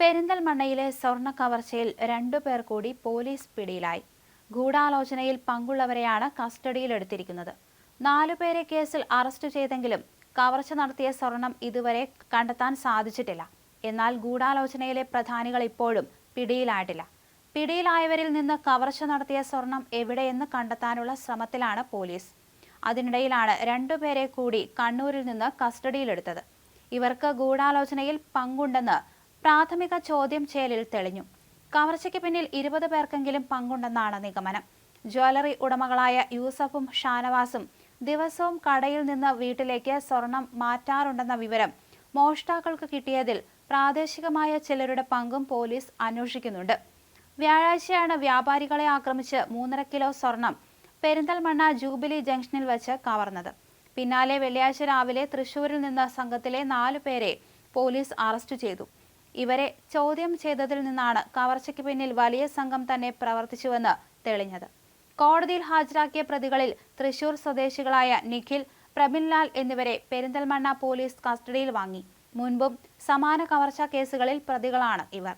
പെരിന്തൽമണ്ണയിലെ സ്വർണ കവർച്ചയിൽ രണ്ടു പേർ കൂടി പോലീസ് പിടിയിലായി. ഗൂഢാലോചനയിൽ പങ്കുള്ളവരെയാണ് കസ്റ്റഡിയിലെടുത്തിരിക്കുന്നത്. നാലുപേരെ കേസിൽ അറസ്റ്റ് ചെയ്തെങ്കിലും കവർച്ച നടത്തിയ സ്വർണം ഇതുവരെ കണ്ടെത്താൻ സാധിച്ചിട്ടില്ല. എന്നാൽ ഗൂഢാലോചനയിലെ പ്രധാനികൾ ഇപ്പോഴും പിടിയിലായിട്ടില്ല. പിടിയിലായവരിൽ നിന്ന് കവർച്ച നടത്തിയ സ്വർണം എവിടെയെന്ന് കണ്ടെത്താനുള്ള ശ്രമത്തിലാണ് പോലീസ്. അതിനിടയിലാണ് രണ്ടുപേരെ കൂടി കണ്ണൂരിൽ നിന്ന് കസ്റ്റഡിയിലെടുത്തത്. ഇവർക്ക് ഗൂഢാലോചനയിൽ പങ്കുണ്ടെന്ന് പ്രാഥമിക ചോദ്യം ചെയ്യലിൽ തെളിഞ്ഞു. കവർച്ചയ്ക്ക് പിന്നിൽ ഇരുപത് പേർക്കെങ്കിലും പങ്കുണ്ടെന്നാണ് നിഗമനം. ജ്വല്ലറി ഉടമകളായ യൂസഫും ഷാനവാസും ദിവസവും കടയിൽ നിന്ന് വീട്ടിലേക്ക് സ്വർണം മാറ്റാറുണ്ടെന്ന വിവരം മോഷ്ടാക്കൾക്ക് കിട്ടിയതിൽ പ്രാദേശികമായ ചിലരുടെ പങ്കും പോലീസ് അന്വേഷിക്കുന്നുണ്ട്. വ്യാഴാഴ്ചയാണ് വ്യാപാരികളെ ആക്രമിച്ച് മൂന്നര കിലോ സ്വർണം പെരിന്തൽമണ്ണ ജൂബിലി ജംഗ്ഷനിൽ വെച്ച് കവർന്നത്. പിന്നാലെ വെള്ളിയാഴ്ച രാവിലെ തൃശൂരിൽ നിന്ന് സംഘത്തിലെ നാലു പേരെ പോലീസ് അറസ്റ്റ് ചെയ്തു. ഇവരെ ചോദ്യം ചെയ്തതിൽ നിന്നാണ് കവർച്ചയ്ക്ക് പിന്നിൽ വലിയ സംഘം തന്നെ പ്രവർത്തിച്ചുവെന്ന് തെളിഞ്ഞത്. കോടതിയിൽ ഹാജരാക്കിയ പ്രതികളിൽ തൃശൂർ സ്വദേശികളായ നിഖിൽ പ്രബിൻലാൽ എന്നിവരെ പെരിന്തൽമണ്ണ പോലീസ് കസ്റ്റഡിയിൽ വാങ്ങി. മുൻപും സമാന കവർച്ചാ കേസുകളിൽ പ്രതികളാണ് ഇവർ.